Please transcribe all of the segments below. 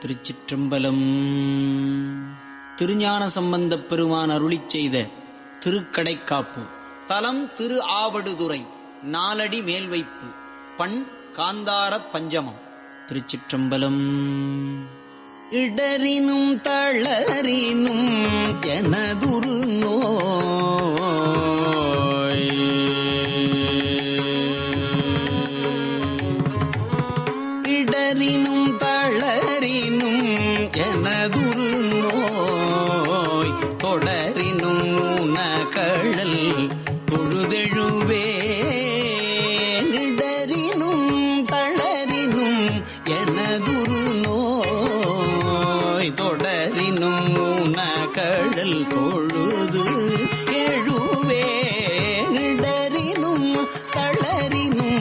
திருச்சிற்றம்பலம். திருஞான சம்பந்தப் பெருமான் அருளிச் செய்த திருக்கடைக்காப்பு. தலம் திரு ஆவடுதுறை நாலடி மேல் வைப்பு பண் காந்தார பஞ்சமம். திருச்சிற்றம்பலம். இடரினும் தளரினும் எனதுரு நோ உனகழல் பொழுது எழுவே இடரினும் தளரினும்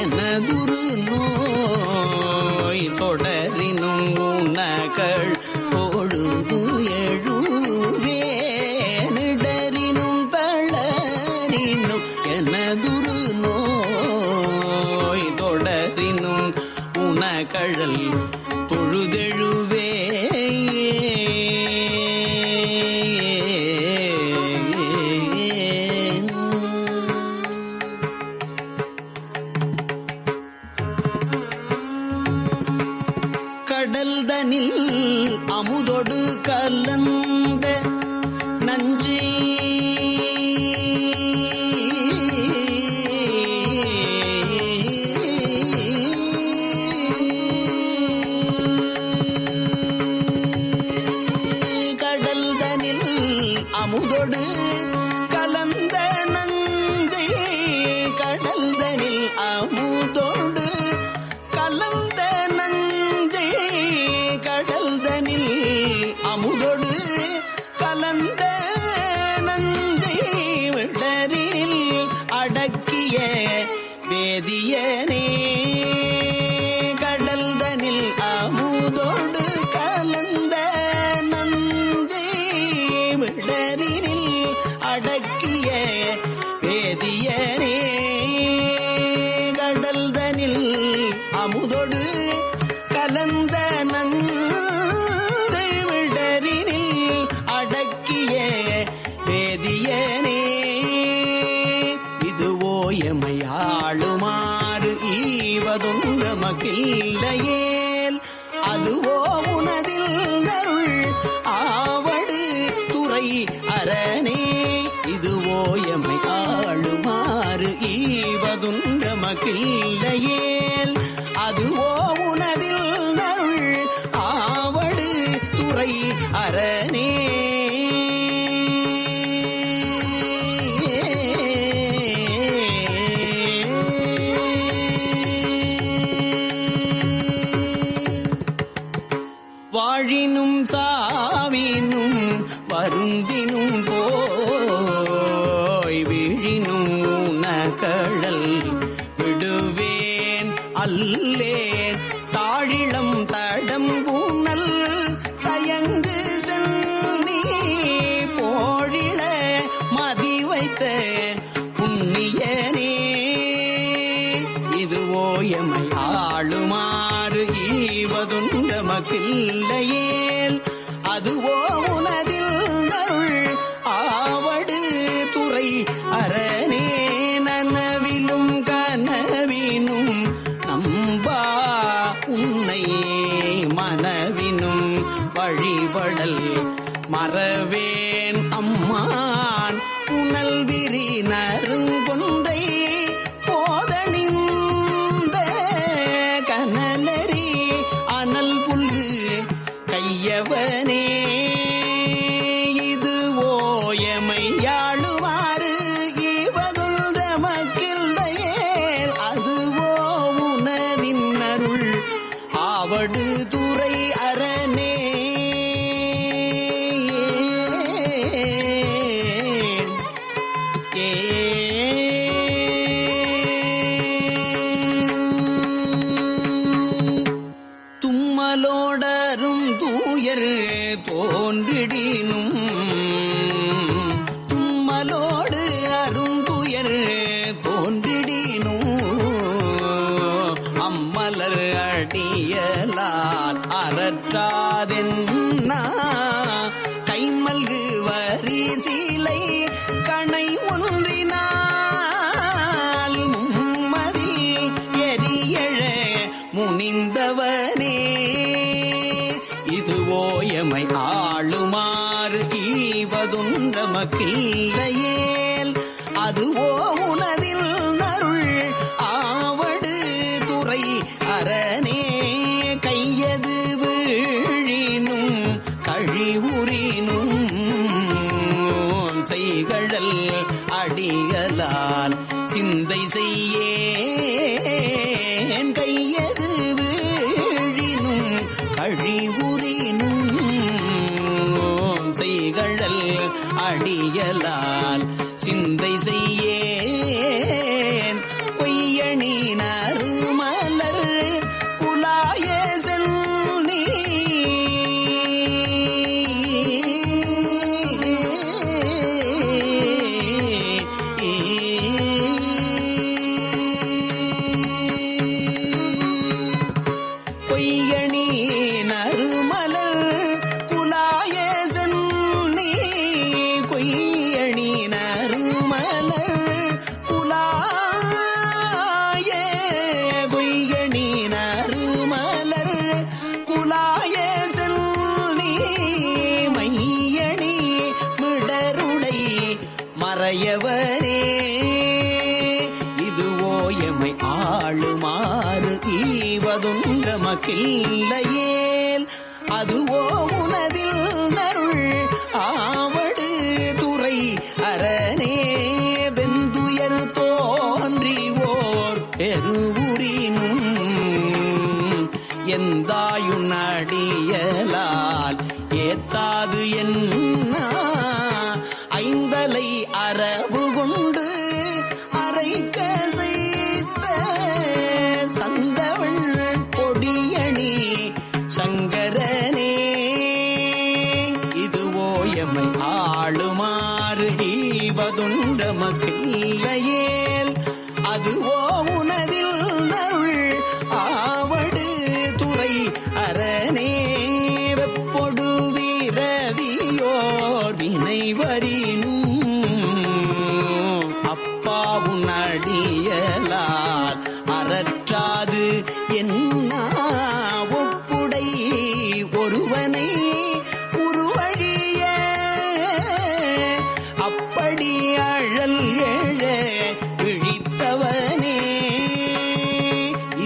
எனதுரு நோய் தொடரினும் உனகள் பொழுது எழுவே நிடரினும் தளரினும் எனதுரு நோய் தொடரினும் உனகழல் பொழுதெழு மாறு ஈவதொன்று ஈவதொன்றமக்கில்லையேல் அதுவோ உனதில் நருள் ஆவடு துறை அரணே. இதுவோ எமை ஆளுமாறு ஈவதுன்றமக்கில்லையேல் அதுவோ அல்லேன் தாழிளம் தடம் அடியலால் அறற்றாதென்ன? கைமல்கு வரி சீலை கணை ஒன்றினால் மும்மதி எரியழ முனிந்தவனே. இது ஓயமை ஆளுமாறு ஈவதுன்ற மக்கில்லையேல் அதுவோ அழிவுரினும் ஓம் செய்கழல் அடியலால் சிந்தை செய்யே நமக்கில்லையே அடியலால் அறற்றாது என்ன ஒப்புடை ஒருவனை உருவழிய. அப்படி அழல் எழ பிழித்தவனே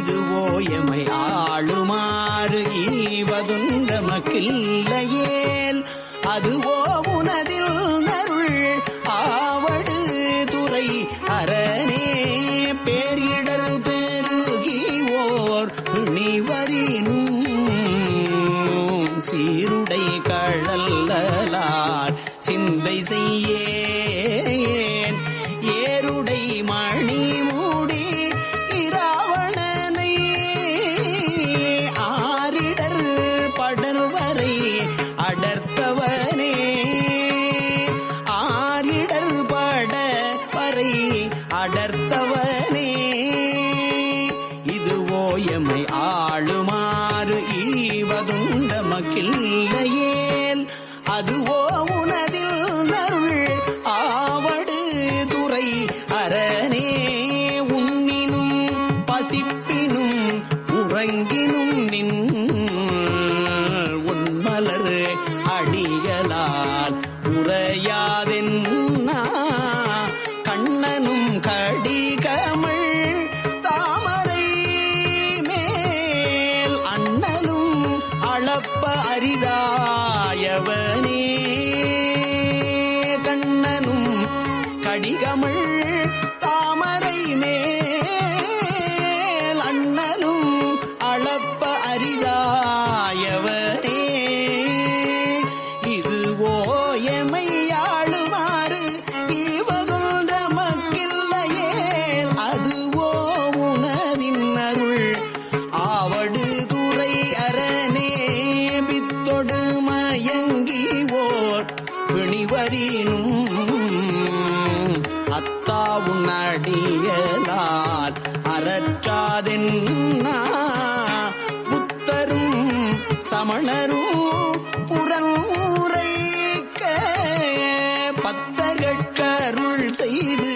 இதுவோ எமை ஆளுமாறு ஈவதுண்டமக்கில்லையேல். அதுவோ உனதில் அரிதாயவனே அண்ணா புத்தரும் சமணரும் புறன் ஊரைக்க பத்தர்கட்கருள் செய்து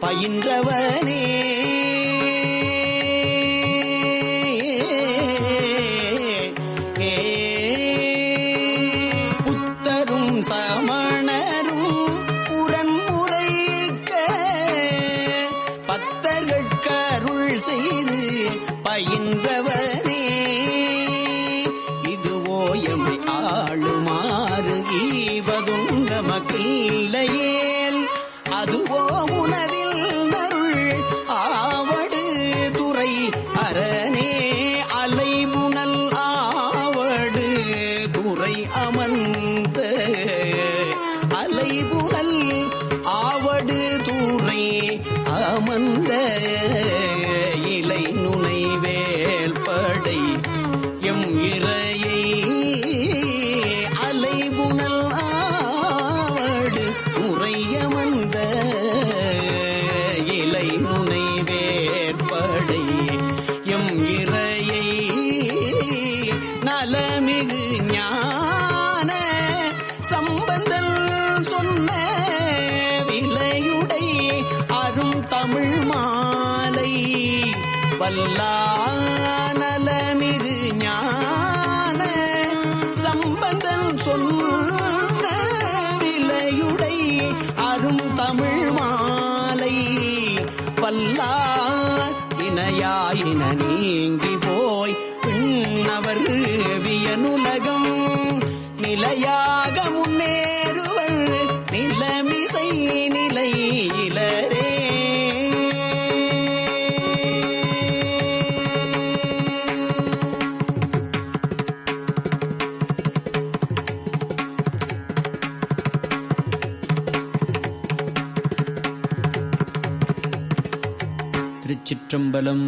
பயின்றவனே. மிகு ஞான சம்பந்தன் சொன்ன விலையுடை அரும் தமிழ் மாலை பல்லா இணையாயின நீங்கி போய் பின்னவர் வியனுலகம் நிலையாக முன்னேறுவர் நிலமிசை நிலை திருச்சிற்றம்பலம்